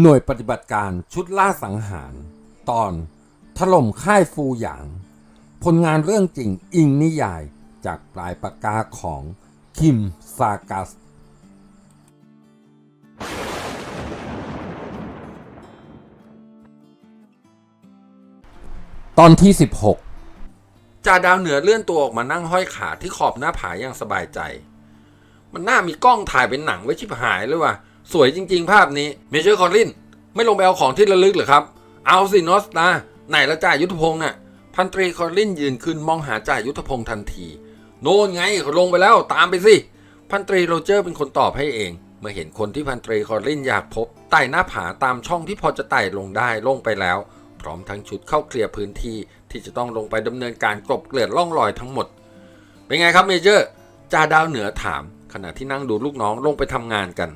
หน่วยปฏิบัติการชุดล่าสังหาร ตอน ถล่มค่ายฟูหยาง ผลงานเรื่องจริงอิงนิยายจากปลายปากกาของคิมซากัส ตอนที่ 16จ่าดาวเหนือเลื่อนตัวออกมานั่งห้อยขาที่ขอบหน้าผาอย่างสบายใจ มันน่ามีกล้องถ่ายเป็นหนังไว้ชิบหายเลยว่ะ สวยจริง ๆ ภาพนี้เมเจอร์คอรลินไม่ลงไปเอาของที่ระลึกหรือครับ เอาสินอสตาไหนละจ่ายุทธพงษ์น่ะ พันตรีคอรลินยืนขึ้นมองหาจ่ายุทธพงษ์ทันที โน่นไงลงไปแล้วตามไปสิ พันตรีโรเจอร์เป็นคนตอบให้เอง เมื่อเห็นคนที่พันตรีคอรลินอยากพบไต่หน้าผาตามช่องที่พอจะไต่ลงได้ลงไปแล้ว พร้อมทั้งชุดเข้าเคลียร์พื้นที่ที่จะต้องลงไปดำเนินการกลบเกลื่อนล่องรอยทั้งหมด เป็นไงครับเมเจอร์จ่าดาวเหนือถาม ขณะที่นั่งดูลูกน้องลงไปทำงานกัน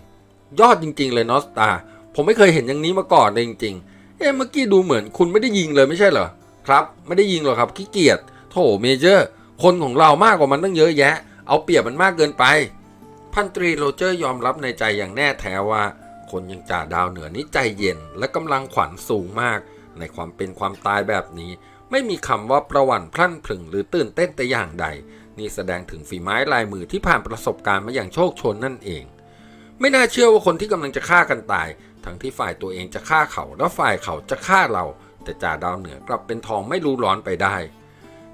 ยอดจริง ๆ เลยนอสตาผมไม่เคยเห็นอย่างนี้มาก่อนเลยจริง ๆ เอ๊ะเมื่อกี้ดูเหมือนคุณไม่ได้ยิงเลยไม่ใช่เหรอครับ ไม่ได้ยิงหรอกครับขี้เกียจโถเมเจอร์ คนของเรามากกว่ามันตั้งเยอะแยะ เอาเปรียบมันมากเกินไป พันตรีโรเจอร์ยอมรับในใจอย่างแน่แท้ว่า คนย่างจ่าดาวเหนือนี้ใจเย็น และกำลังขวัญสูงมาก ในความเป็นความตายแบบนี้ ไม่มีคำว่าประวัติพลั่นพลึงหรือตื่นเต้นแต่อย่างใด นี่แสดงถึงฝีไม้ลายมือที่ผ่านประสบการณ์มาอย่างโชคชนนั่นเอง ไม่น่าเชื่อว่าคนที่กำลังจะฆ่ากันตาย ทั้งที่ฝ่ายตัวเองจะฆ่าเขาแล้วฝ่ายเขาจะฆ่าเรา แต่จ่าดาวเหนือกลับเป็นทองไม่รู้ร้อนไปได้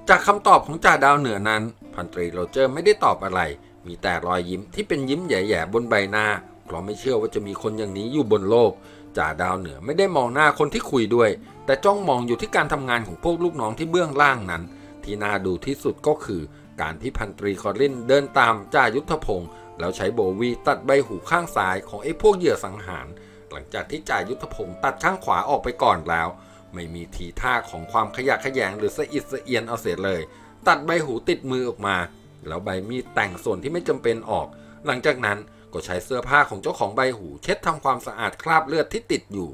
จากคำตอบของจ่าดาวเหนือนั้น พันตรีโรเจอร์ไม่ได้ตอบอะไร มีแต่รอยยิ้มที่เป็นยิ้มแย่ๆบนใบหน้าเพราะไม่เชื่อว่าจะมีคนอย่างนี้อยู่บนโลกจ่าดาวเหนือไม่ได้มองหน้าคนที่คุยด้วย แต่จ้องมองอยู่ที่การทำงานของพวกลูกน้องที่เบื้องล่างนั้น ที่น่าดูที่สุดก็คือ การที่พันตรีคอรินเดินตามจ่ายุทธพงศ์ แล้วใช้โบวีตัดใบหูข้างซ้ายของไอ้พวกเหยื่อสังหาร หลังจากที่จ่ายยุทธพงศ์ตัดข้างขวาออกไปก่อนแล้ว ไม่มีทีท่าของความขยะแขยงหรือสะอิดสะเอียนเอาเสียเลย ตัดใบหูติดมือออกมา แล้วใบมีดแต่งส่วนที่ไม่จำเป็นออก หลังจากนั้นก็ใช้เสื้อผ้าของเจ้าของใบหูเช็ดทำความสะอาดคราบเลือดที่ติดอยู่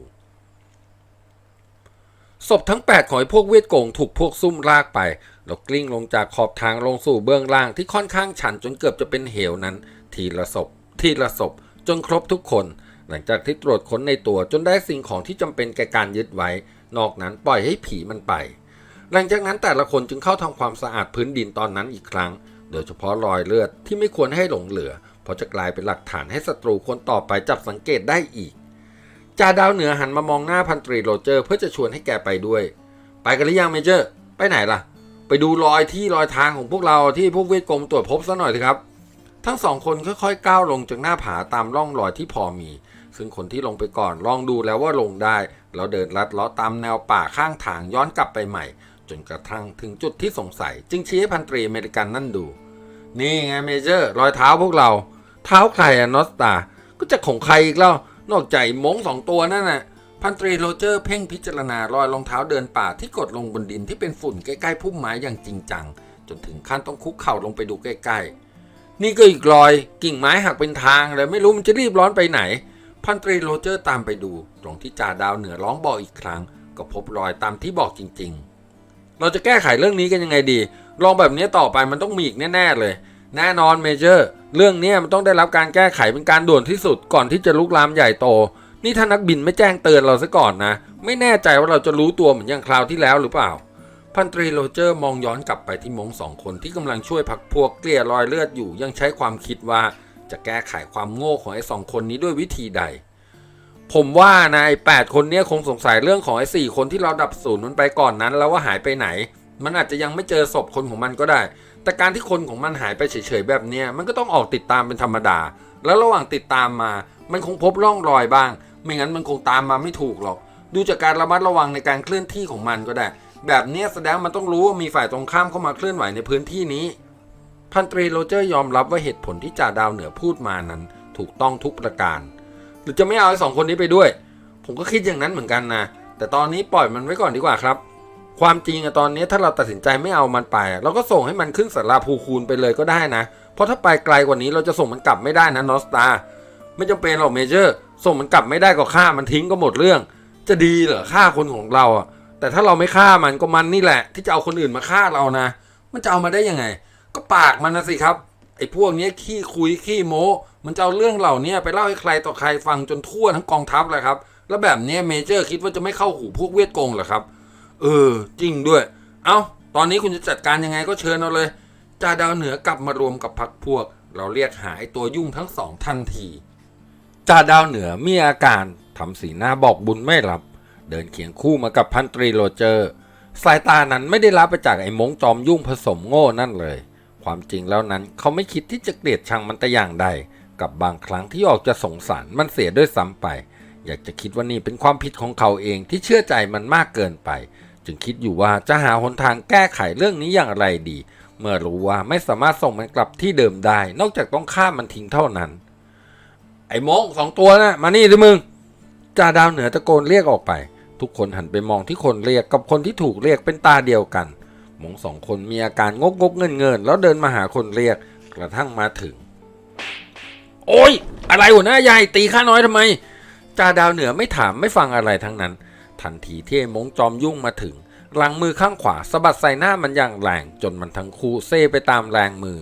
ศพทั้ง 8 ของไอ้พวกเวทโกงถูกพวกซุ่มลากไป แล้วกลิ้งลงจากขอบทางลงสู่เบื้องล่างที่ค่อนข้างชันจนเกือบจะเป็นเหวนั้น ทีละศพ ทีละศพ จนครบทุกคน หลังจากที่ตรวจค้นในตัวจนได้สิ่งของที่จำเป็นแก่การยึดไว้ นอกนั้นปล่อยให้ผีมันไป หลังจากนั้นแต่ละคนจึงเข้าทำความสะอาดพื้นดินตอนนั้นอีกครั้ง โดยเฉพาะรอยเลือดที่ไม่ควรให้หลงเหลือ เพราะจะกลายเป็นหลักฐานให้ศัตรูคนต่อไปจับสังเกตได้อีกจ่าดาวเหนือหันมามองหน้าพันตรีโรเจอร์ เพื่อจะชวนให้แกไปด้วย ไปกันหรือยังเมเจอร์ ไปไหนล่ะ ไปดูรอยที่รอยทางของพวกเราที่พวกเวทกรมตรวจพบซะหน่อยสิครับ ทั้งสองคนค่อยๆก้าวลงจากหน้าผาตามร่องรอยที่พอมี ซึ่งคนที่ลงไปก่อนลองดูแล้วว่าลงได้ แล้วเดินลัดเลาะตามแนวป่าข้างทางย้อนกลับไปใหม่ จนกระทั่งถึงจุดที่สงสัย จึงชี้ให้พันตรีอเมริกันนั่นดู นี่ไงเมเจอร์ รอยเท้าพวกเรา เท้าใครอะนอสตา ก็จะของใครอีกแล้วนอกจากมงสองตัวนั่นน่ะพันตรีโรเจอร์เพ่งพิจารณารอยรองเท้าเดินป่าที่กดลงบนดินที่เป็นฝุ่นใกล้ๆพุ่มไม้อย่างจริงจัง จนถึงขั้นต้องคุกเข่าลงไปดูใกล้ๆ นี่ก็อีกรอยกิ่งไม้หักเป็นทางเลยไม่รู้มันจะรีบร้อนไปไหน พันตรีโรเจอร์ตามไปดู ตรงที่จ่าดาวเหนือร้องบอกอีกครั้ง ก็พบรอยตามที่บอกจริง ๆ เราจะแก้ไขเรื่องนี้กันยังไงดี ลองแบบนี้ต่อไปมันต้องมีอีกแน่ ๆ เลย แน่นอนเมเจอร์ เรื่องนี้มันต้องได้รับการแก้ไขเป็นการด่วนที่สุดก่อนที่จะลุกลามใหญ่โต นี่ถ้านักบินไม่แจ้งเตือนเราซะก่อนนะ ไม่แน่ใจว่าเราจะรู้ตัวเหมือนอย่างคราวที่แล้วหรือเปล่า พันตรีโรเจอร์มองย้อนกลับไปที่มงสองคนที่กำลังช่วยพักพวกเกลี่ยรอยเลือดอยู่ยังใช้ความคิดว่าจะแก้ไขความโง่ของไอ้สองคนนี้ด้วยวิธีใด ผมว่านะไอ้แปดคนเนี้ยคงสงสัยเรื่องของไอ้สี่คนที่เราดับศูนย์มันไปก่อนนั้น แล้วว่าหายไปไหน มันอาจจะยังไม่เจอศพคนของมันก็ได้ แต่การที่คนของมันหายไปเฉยๆแบบเนี้ยมันก็ต้องออกติดตามเป็นธรรมดา แล้วระหว่างติดตามมา มันคงพบร่องรอยบ้าง ไม่งั้นมันคงตามมาไม่ถูกหรอก ดูจากการระมัดระวังในการเคลื่อนที่ของมันก็ได้ แบบนี้แสดงมันต้องรู้ว่ามีฝ่ายตรงข้ามเข้ามาเคลื่อนไหวในพื้นที่นี้ พันตรีโรเจอร์ยอมรับว่าเหตุผลที่จ่าดาวเหนือพูดมานั้น ถูกต้องทุกประการ หรือจะไม่เอาไอ้สองคนนี้ไปด้วย ผมก็คิดอย่างนั้นเหมือนกันนะ แต่ตอนนี้ปล่อยมันไว้ก่อนดีกว่าครับ ความจริงอะตอนนี้ถ้าเราตัดสินใจไม่เอามันไป เราก็ส่งให้มันขึ้นสาราภูคูณไปเลยก็ได้นะ เพราะถ้าไปไกลกว่านี้เราจะส่งมันกลับไม่ได้นะนอสตาไม่จำเป็นหรอกเมเจอร์ ส่งมันกลับไม่ได้ก็ฆ่ามันทิ้งก็หมดเรื่อง จะดีเหรอฆ่าคนของเราอะ แต่ถ้าเราไม่ฆ่ามันก็มันนี่แหละ ที่จะเอาคนอื่นมาฆ่าเรานะ มันจะเอามาได้ยังไง ก็ปากมันนะสิครับ ไอ้พวกนี้ขี้คุยขี้โม้มันจะเอาเรื่องเหล่านี้ไปเล่าให้ใครต่อใครฟังจนทั่วทั้งกองทัพเลยครับ แล้วแบบนี้เมเจอร์คิดว่าจะไม่เข้าหูพวกเวียดกงเหรอครับ เออ จริงด้วย เอา้า ตอนนี้คุณจะจัดการยังไงก็เชิญเอาเลยจ่าดาวเหนือกลับมารวมกับพักพวก เราเรียกหาไอ้ตัวยุ่งทั้งสองทันทีจ่าดาวเหนือมีอาการทำสีหน้าบอกบุญไม่รับ เดินเคียงคู่มากับพันตรีโรเจอร์ สายตานั้นไม่ได้รับไปจากไอ้มงจอมยุ่งผสมโง่นั่นเลย ความจริงแล้วนั้นเขาไม่คิดที่จะเกลียดชังมันแต่อย่างใด กับบางครั้งที่ออกจะสงสารมันเสียด้วยซ้ำไป อยากจะคิดว่านี่เป็นความผิดของเขาเองที่เชื่อใจมันมากเกินไป จึงคิดอยู่ว่าจะหาหนทางแก้ไขเรื่องนี้อย่างไรดี เมื่อรู้ว่าไม่สามารถส่งมันกลับที่เดิมได้ นอกจากต้องฆ่ามันทิ้งเท่านั้น ไอ้มงสองตัวนะมานี่ดิมึงจ่าดาวเหนือตะโกนเรียกออกไป ทุกคนหันไปมองที่คนเรียกกับคนที่ถูกเรียกเป็นตาเดียวกันมงสองคนมีอาการงกงกเงินเงินแล้วเดินมาหาคนเรียกกระทั่งมาถึง โอ้ยอะไรหัวหน้าใหญ่ตีข้าน้อยทำไมจ่าดาวเหนือไม่ถามไม่ฟังอะไรทั้งนั้น ทันทีที่ไอ้มงจอมยุ่งมาถึงหลังมือข้างขวาสะบัดใส่หน้ามันอย่างแรงจนมันทั้งคู่เซไปตามแรงมือ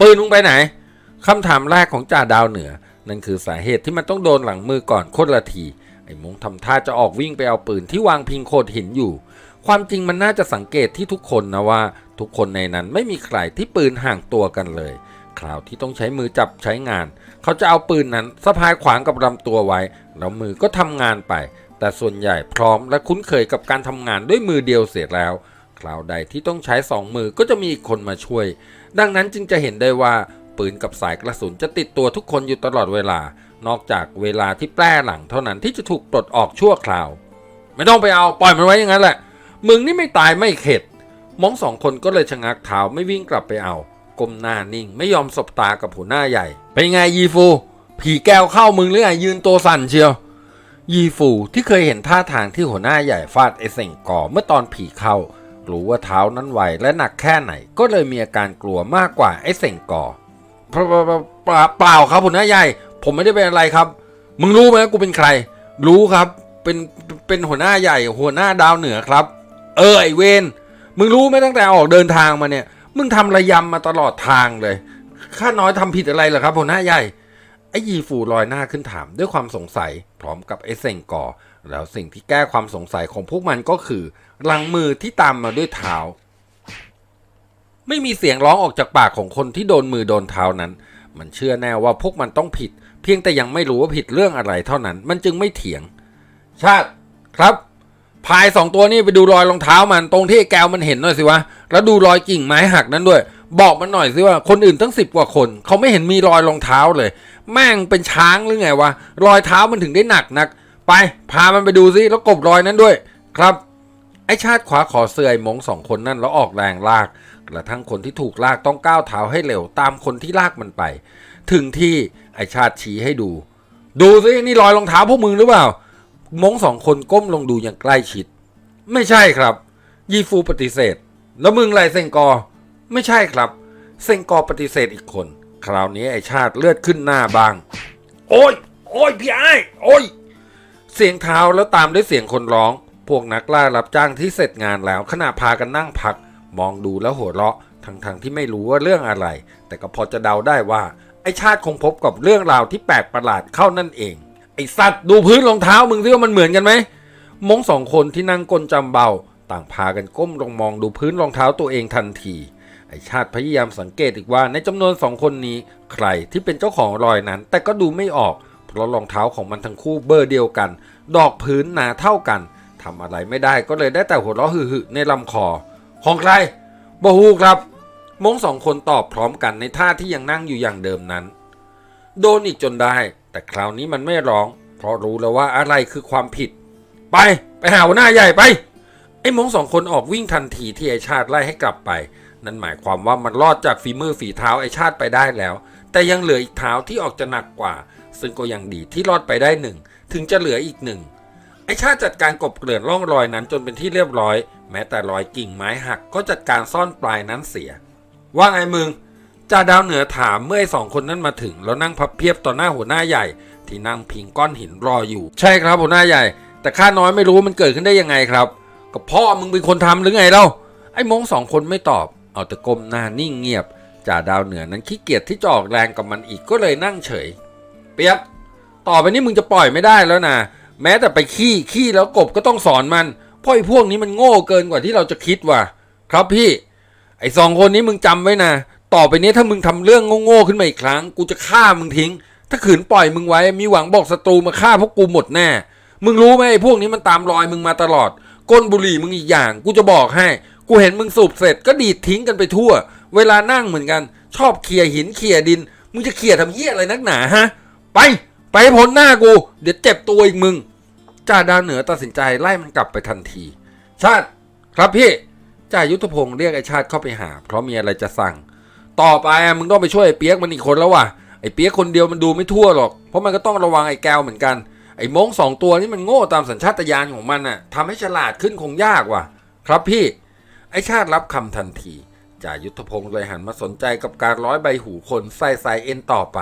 ปืนมึงไปไหนคำถามแรกของจ่าดาวเหนือ นั่นคือสาเหตุที่มันต้องโดนหลังมือก่อนคตรละที มงทำท่าจะออกวิ่งไปเอาปืนที่วางพิงโคดหินอยู่ ความจริงมันน่าจะสังเกตที่ทุกคนนะว่า ทุกคนในนั้นไม่มีใครที่ปืนห่างตัวกันเลย คราวที่ต้องใช้มือจับใช้งาน เขาจะเอาปืนนั้นสะพายขวางกับลำตัวไว้ แล้วมือก็ทำงานไป แต่ส่วนใหญ่พร้อมและคุ้นเคยกับการทำงานด้วยมือเดียวเสียแล้วคราวใดที่ต้องใช้สองมือก็จะมีอีกคนมาช่วย ดังนั้นจึงจะเห็นได้ว่า ปืนกับสายกระสุนจะติดตัวทุกคนอยู่ตลอดเวลา นอกจากเวลาที่แปรหลังเท่านั้นที่จะถูกปลดออกชั่วคราว ไม่ต้องไปเอาปล่อยมันไว้อย่างนั้นแหละ มึงนี่ไม่ตายไม่เข็ด มองสองคนก็เลยชะงักเท้าไม่วิ่งกลับไปเอาก้มหน้านิ่งไม่ยอมสบตากับหัวหน้าใหญ่ เป็นไงยีฟู ผีแก้วเข้ามึงหรือไงยืนตัวสั่นเชียว ยีฟูที่เคยเห็นท่าทางที่หัวหน้าใหญ่ฟาดไอเสงก่อเมื่อตอนผีเข้ารู้ว่าเท้านั้นไวและหนักแค่ไหนก็เลยมีอาการกลัวมากกว่าไอเสงก่อ เปล่าเปล่าครับหัวหน้าใหญ่ ผมไม่ได้เป็นอะไรครับ มึงรู้ไหมกูเป็นใคร รู้ครับ เป็นเป็นหัวหน้าใหญ่ หัวหน้าดาวเหนือครับ เออไอเวนมึงรู้ไหมตั้งแต่ออกเดินทางมาเนี่ย มึงทำระยำมาตลอดทางเลยข้าน้อยทำผิดอะไรเหรอครับหัวหน้าใหญ่ไอ้ยีฟูลอยหน้าขึ้นถามด้วยความสงสัยพร้อมกับไอ้เซงก่อแล้วสิ่งที่แก้ความสงสัยของพวกมันก็คือลังมือที่ตามมาด้วยเท้า ไม่มีเสียงร้องออกจากปากของคนที่โดนมือโดนเท้านั้น มันเชื่อแน่ว่าพวกมันต้องผิด เพียงแต่ยังไม่รู้ว่าผิดเรื่องอะไรเท่านั้น มันจึงไม่เถียง ชาติครับพายสองตัวนี้ไปดูรอยรองเท้ามันตรงที่แก้วมันเห็นหน่อยสิวะ แล้วดูรอยกิ่งไม้หักนั้นด้วย บอกมันหน่อยสิว่าคนอื่นตั้งสิบกว่าคน เขาไม่เห็นมีรอยรองเท้าเลย แม่งเป็นช้างหรือไงวะ รอยเท้ามันถึงได้หนักนัก ไปพามันไปดูสิแล้วกบรอยนั้นด้วย ครับ ไอชาติขวาขอเสื่อยมงสองคนนั่นแล้วออกแรงลาก กระทั่งคนที่ถูกลากต้องก้าวเท้าให้เร็ว ตามคนที่ลากมันไป ถึงที่ไอชาติชี้ให้ดู ดูสินี่รอยรองเท้าพวกมึงหรือเปล่ามงสองคนก้มลงดูอย่างใกล้ชิด ไม่ใช่ครับ ยีฟูปฏิเสธ แล้วมึงไรเซงกอ ไม่ใช่ครับ เซงกอปฏิเสธอีกคน คราวนี้ไอชาติเลือดขึ้นหน้าบาง โอ้ย โอ้ยพี่ไอ้ายโอ้ย เสียงเท้าแล้วตามด้วยเสียงคนร้อง พวกนักล่ารับจ้างที่เสร็จงานแล้วขณะพากันนั่งพัก มองดูแล้วหัวเราะทั้งๆที่ไม่รู้ว่าเรื่องอะไร แต่ก็พอจะเดาได้ว่าไอชาติคงพบกับเรื่องราวที่แปลกประหลาดเข้านั่นเอง ไอสัตว์ดูพื้นรองเท้ามึงสิว่ามันเหมือนกันไหมมงสองคนที่นั่งก้นจำเบา ต่างพากันก้มลงมองดูพื้นรองเท้าตัวเองทันที ไอชาติพยายามสังเกตอีกว่าในจำนวนสองคนนี้ ใครที่เป็นเจ้าของรอยนั้น แต่ก็ดูไม่ออก เพราะรองเท้าของมันทั้งคู่เบอร์เดียวกัน ดอกพื้นหนาเท่ากันทำอะไรไม่ได้ก็เลยได้แต่หัวเราะหึ่ๆในลำคอ ของใครบฮูครับ มงสองคนตอบพร้อมกันในท่าที่ยังนั่งอยู่อย่างเดิมนั้น โดนอีกจนได้ แต่คราวนี้มันไม่ร้อง เพราะรู้แล้วว่าอะไรคือความผิด ไป ไปหาหัวหน้าใหญ่ไป ไอ้มงสองคนออกวิ่งทันทีที่ไอชาติไล่ให้กลับไป นั่นหมายความว่ามันรอดจากฝีมือฝีเท้าไอชาติไปได้แล้ว แต่ยังเหลืออีกเท้าที่ออกจะหนักกว่า ซึ่งก็ยังดีที่รอดไปได้หนึ่ง ถึงจะเหลืออีกหนึ่ง ไอชาติจัดการกบเกลื่อนร่องรอยนั้นจนเป็นที่เรียบร้อย แม้แต่รอยกิ่งไม้หักก็จัดการซ่อนปลายนั้นเสีย ว่าไงมึงจ่าดาวเหนือถามเมื่อไอสองคนนั้นมาถึง แล้วนั่งพับเพียบต่อหน้าหัวหน้าใหญ่ ที่นั่งพิงก้อนหินรออยู่ ใช่ครับหัวหน้าใหญ่ แต่ข้าน้อยไม่รู้ว่ามันเกิดขึ้นได้ยังไงครับก็พ่อมึงเป็นคนทำหรือไงเล่าไอ้มงสองคนไม่ตอบเอาแต่ก้มหน้านิ่งเงียบจ่าดาวเหนือนั้นขี้เกียจที่จะออกแรงกับมันอีกก็เลยนั่งเฉย เปียกต่อไปนี้มึงจะปล่อยไม่ได้แล้วนะ แม้แต่ไปขี้ขี้แล้วกบก็ต้องสอนมันพราะไอ้พวกนี้มันโง่เกินกว่าที่เราจะคิดว่ะ ครับพี่ ไอ้สองคนนี้มึงจำไว้นะต่อไปนี้ถ้ามึงทำเรื่องโง่ๆขึ้นมาอีกครั้ง กูจะฆ่ามึงทิ้ง ถ้าขืนปล่อยมึงไว้ มีหวังบอกศัตรูมาฆ่าพวกกูหมดแน่ มึงรู้ไหมไอ้พวกนี้มันตามรอยมึงมาตลอด ก้นบุหรี่มึงอีกอย่าง กูจะบอกให้ กูเห็นมึงสูบเสร็จก็ดีดทิ้งกันไปทั่ว เวลานั่งเหมือนกัน ชอบเขี่ยหินเขี่ยดิน มึงจะเขี่ยทำเหี้ยอะไรนักหนาฮะ ไป ไปพ้นหน้ากู เดี๋ยวเจ็บตัวอีกมึง จ่าดาวเหนือตัดสินใจไล่มันกลับไปทันที ชาติครับพี่จ่ายุทธพงศ์เรียกไอ้ชาติเข้าไปหา เพราะมีอะไรจะสั่ง ต่อไปอะมึงต้องไปช่วยไอ้เปียกมันอีกคนแล้วว่ะไอ้เปียกคนเดียวมันดูไม่ทั่วหรอก เพราะมันก็ต้องระวังไอ้แก้วเหมือนกันไอ้มงสองตัวนี่มันโง่ตามสัญชาตญาณของมันน่ะทำให้ฉลาดขึ้นคงยากว่ะ ครับพี่ ไอ้ชาติรับคำทันทีจ่ายุทธพงศ์เลยหันมาสนใจกับการร้อยใบหูคนใส่ใส่เอ็นต่อไป